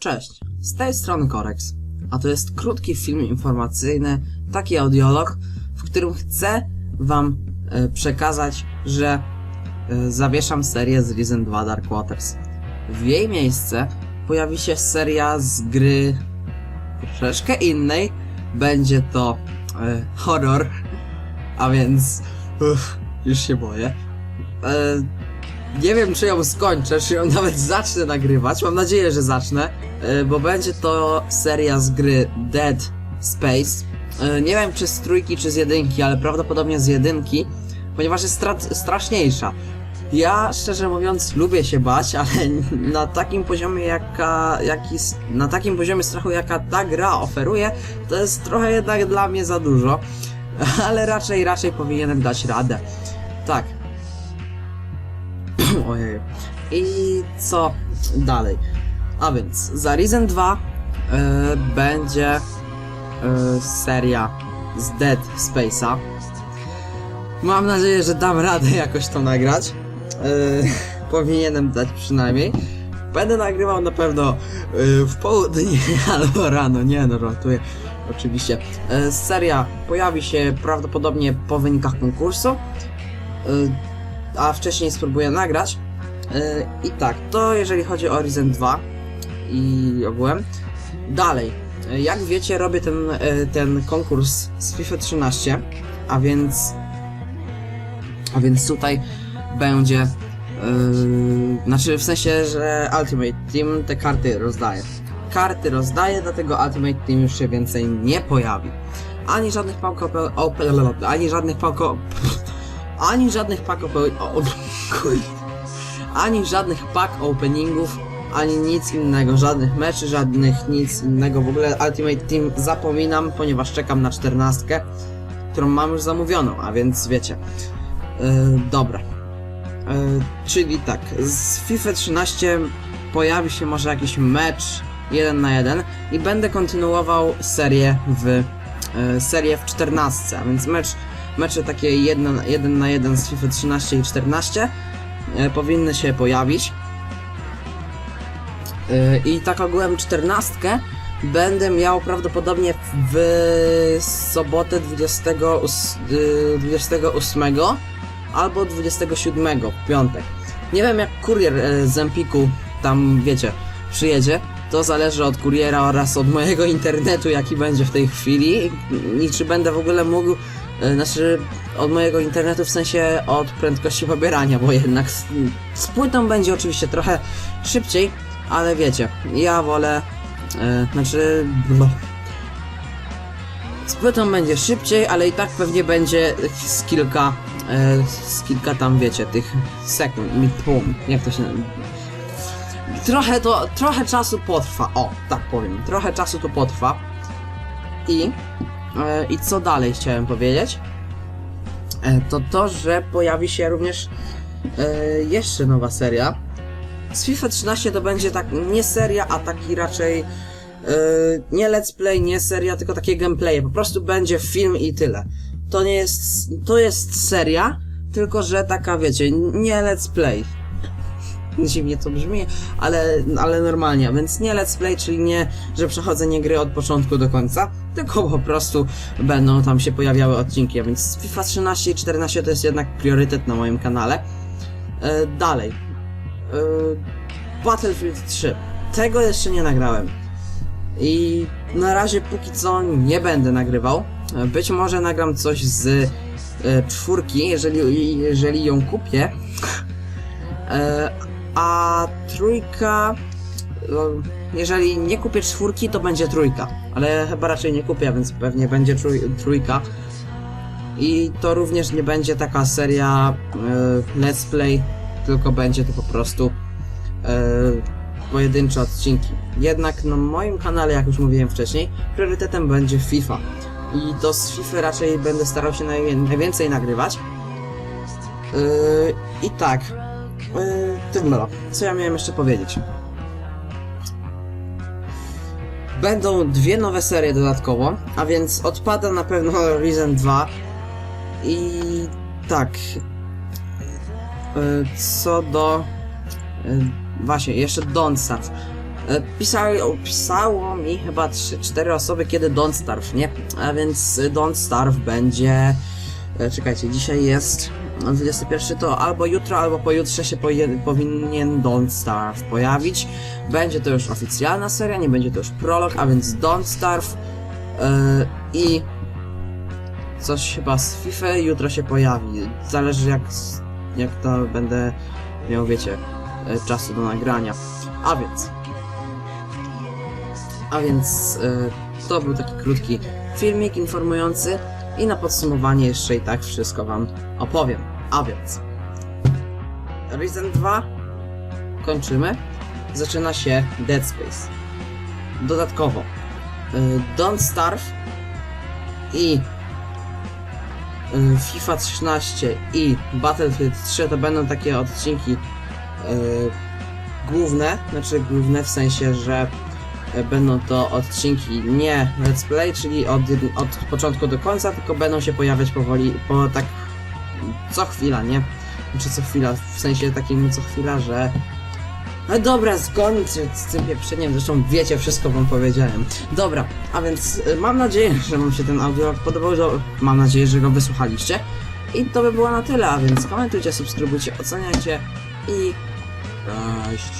Cześć, z tej strony Korex, a to jest krótki film informacyjny, taki audiolog, w którym chcę wam e, przekazać, że e, zawieszam serię z Risen 2 Dark Waters. W jej miejsce pojawi się seria z gry troszeczkę innej, będzie to e, horror, a więc uff, już się boję. Nie wiem, czy ją skończę, czy ją nawet zacznę nagrywać. Mam nadzieję, że zacznę, e, bo będzie to seria z gry Dead Space. E, Nie wiem, czy z trójki, czy z jedynki, ale prawdopodobnie z jedynki, ponieważ jest stra- straszniejsza. Ja, szczerze mówiąc, lubię się bać, ale na takim poziomie, jaka, jaki, na takim poziomie strachu, jaka ta gra oferuje, to jest trochę jednak dla mnie za dużo, ale raczej, raczej powinienem dać radę. Tak, Ojej. I co dalej? A więc za Risen 2 y, będzie y, seria z Dead Space'a. Mam nadzieję, że dam radę jakoś to nagrać. Y, powinienem dać przynajmniej. Będę nagrywał na pewno w południe albo rano. Nie no, żartuję. Oczywiście. Seria pojawi się prawdopodobnie po wynikach konkursu. A wcześniej spróbuję nagrać. Yy, I tak, to jeżeli chodzi o Risen 2 i ogółem. Dalej, yy, jak wiecie, robię ten, yy, ten konkurs z FIFA 13, a więc. A więc tutaj będzie. Yy, znaczy, w sensie, że Ultimate Team te karty rozdaje. Karty rozdaje, dlatego Ultimate Team już się więcej nie pojawi. Ani żadnych pałko... ani żadnych pałko... ani żadnych pack ope- o, o, kuj. ani żadnych pack openingów, ani nic innego, żadnych meczy, żadnych nic innego. W ogóle Ultimate Team zapominam, ponieważ czekam na czternastkę, którą mam już zamówioną, a więc wiecie. Yy, dobra. Yy, czyli tak, z FIFA 13 pojawi się może jakiś mecz 1 na 1 i będę kontynuował serię w yy, serię w 14, a więc mecz mecze takie 1, 1 na 1 z FIFA 13 i 14 e, powinny się pojawić. E, I tak ogółem 14 będę miał prawdopodobnie w sobotę 20, ós- y, 28 albo 27 w piątek. Nie wiem jak kurier e, z Empiku tam wiecie przyjedzie. To zależy od kuriera oraz od mojego internetu, jaki będzie w tej chwili i czy będę w ogóle mógł E, Znaczy, od mojego internetu, w sensie od prędkości pobierania, bo jednak z, z płytą będzie oczywiście trochę szybciej, ale wiecie, ja wolę, e, znaczy, no, z płytą będzie szybciej, ale i tak pewnie będzie z kilka, e, z kilka tam, wiecie, tych sekund, pum, jak to się Trochę to, trochę czasu potrwa, o, tak powiem, trochę czasu to potrwa i E, I co dalej chciałem powiedzieć? E, To to, że pojawi się również e, jeszcze nowa seria. Z FIFA 13 to będzie tak nie seria, a taki raczej e, nie let's play, nie seria, tylko takie gameplaye. Po prostu będzie film i tyle. To nie jest, to jest seria, tylko że taka wiecie, nie let's play. Dziwnie to brzmi, ale, ale normalnie, więc nie let's play, czyli nie, że przechodzenie gry od początku do końca, tylko po prostu będą tam się pojawiały odcinki, a więc FIFA 13 i 14 to jest jednak priorytet na moim kanale. E, dalej. E, Battlefield 3. Tego jeszcze nie nagrałem. I na razie póki co nie będę nagrywał. E, Być może nagram coś z e, czwórki, jeżeli, jeżeli ją kupię. E, a trójka. No, Jeżeli nie kupię czwórki, to będzie trójka. Ale chyba raczej nie kupię, więc pewnie będzie trój, trójka. I to również nie będzie taka seria e, let's play, tylko będzie to po prostu e, pojedyncze odcinki. Jednak na moim kanale, jak już mówiłem wcześniej, priorytetem będzie FIFA. I to z FIFA raczej będę starał się najwię- najwięcej nagrywać. Yy, I tak. Yy, tyle. Co ja miałem jeszcze powiedzieć? Będą dwie nowe serie dodatkowo, a więc odpada na pewno Risen 2 i tak. Yy, co do. Yy, właśnie, jeszcze Don't Starve. E, Pisało, pisało mi chyba 3-4 osoby, kiedy Don't Starve, nie? A więc Don't Starve będzie... e, Czekajcie, dzisiaj jest 21, to albo jutro, albo pojutrze się powinien Don't Starve pojawić. Będzie to już oficjalna seria, nie będzie to już prolog, a więc Don't Starve e, i coś chyba z FIFA jutro się pojawi. Zależy jak, jak to będę miał, wiecie, e, czasu do nagrania. A więc a więc e, to był taki krótki filmik informujący i na podsumowanie jeszcze i tak wszystko wam opowiem. A więc Risen 2 kończymy. Zaczyna się Dead Space. Dodatkowo e, Don't Starve i e, FIFA 13 i Battlefield 3 to będą takie odcinki e, główne, znaczy główne w sensie, że będą to odcinki nie let's play, czyli od, od początku do końca, tylko będą się pojawiać powoli, po tak co chwila, nie? Czy co chwila, w sensie takim co chwila, że no dobra, skończę z tym pieprzeniem, zresztą wiecie, wszystko wam powiedziałem. Dobra, a więc y, mam nadzieję, że wam się ten audio podobał, że, mam nadzieję, że go wysłuchaliście. I to by było na tyle, a więc komentujcie, subskrybujcie, oceniajcie i... Cześć.